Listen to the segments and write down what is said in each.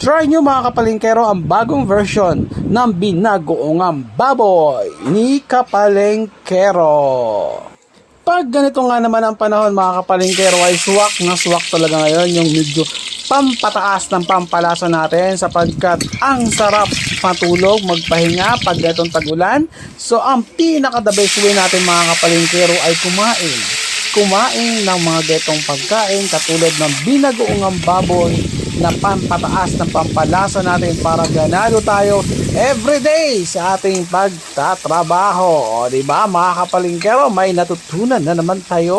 Try nyo mga kapalengkero ang bagong version ng binagoongang baboy ni Kapalengkero. Pag ganito nga naman ang panahon mga kapalengkero ay swak na swak talaga ngayon yung medyo pampataas ng pampalasa natin sapagkat ang sarap matulog, magpahinga pag ganitong tagulan. So ang pinaka the best way natin mga kapalengkero ay kumain. Kumain ng mga getong pagkain katulad ng binagoongang baboy na pampataas ng pampalasa natin para ganado tayo everyday sa ating pagtatrabaho. O, di ba mga kapalingkero, may natutunan na naman tayo.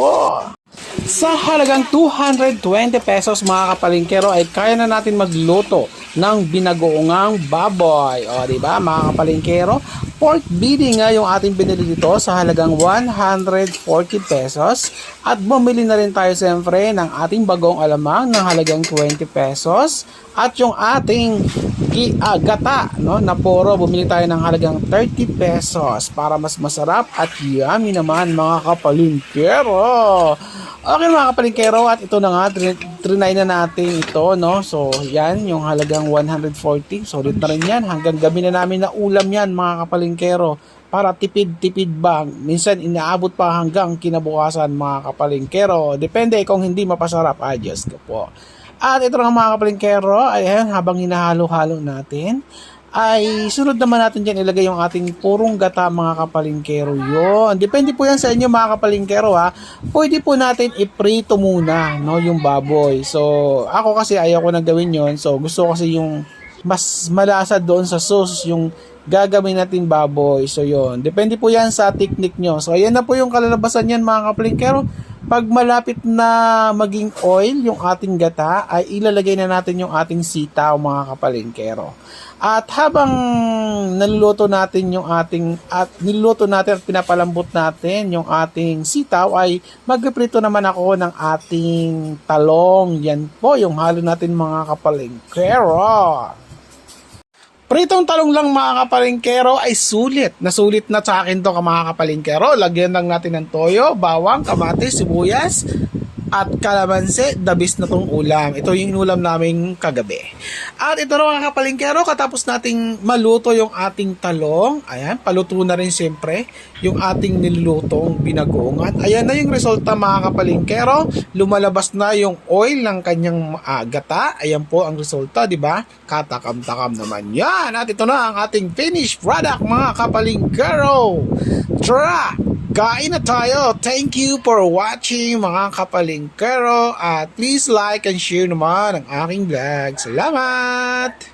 Sa halagang 220 pesos mga kapalingkero ay kaya na natin magluto ng binagoongang baboy. O, di ba mga kapalingkero? Pork bidding nga yung ating binili dito sa halagang 140 pesos. At bumili na rin tayo siyempre ng ating bagong alamang ng halagang 20 pesos. At yung ating ki, ah, gata no, na poro, bumili tayo ng halagang 30 pesos para mas masarap at yummy naman mga kapalingkero. Okay mga kapalingkero at ito na nga, trin- trinay na natin ito, no? So, yan, yung halagang 140. Solid na rin yan. Hanggang gabi na namin na ulam yan mga kapalingkero. Para tipid-tipid ba? Minsan inaabot pa hanggang kinabukasan mga kapalingkero. Depende kung hindi mapasarap. Adjust ko po. At ito na mga kapalingkero, ayan, habang hinahalo-halo natin, ay sunod naman natin dyan ilagay yung ating purong gata mga kapalingkero. Yon depende po yan sa inyo mga kapalingkero ha. Pwede po natin iprito muna no yung baboy. So ako kasi ayaw ko na gawin yon so gusto ko kasi yung mas malasa doon sa sauce yung gagawin natin baboy. So yon depende po yan sa technique nyo. So ayan na po yung kalalabasan yan mga kapalingkero pag malapit na maging oil yung ating gata, ay ilalagay na natin yung ating sitaw mga kapalengkero. At habang niluluto natin yung ating at niluluto natin at pinapalambot natin yung ating sitaw ay magpiprito naman ako ng ating talong. Yan po yung halo natin mga kapalengkero. Pritong talong lang mga kapalengkero ay sulit. Nasulit na sa akin to mga kapalengkero. Lagyan lang natin ng toyo, bawang, kamatis, sibuyas, at kalamansi, dabis na tong ulam. Ito yung inulam namin kagabi. At ito na mga kapalengkero, katapos nating maluto yung ating talong, ayan, paluto na rin siyempre yung ating nilulutong binagoongan. Ayan na yung resulta mga kapalengkero. Lumalabas na yung oil ng kanyang ah, gata. Ayan po ang resulta, di ba? Katakam-takam naman yan. At ito na ang ating finished product mga kapalengkero. Tara! Kain na tayo. Thank you for watching mga kapalingkero at please like and share naman ang aking vlog. Salamat!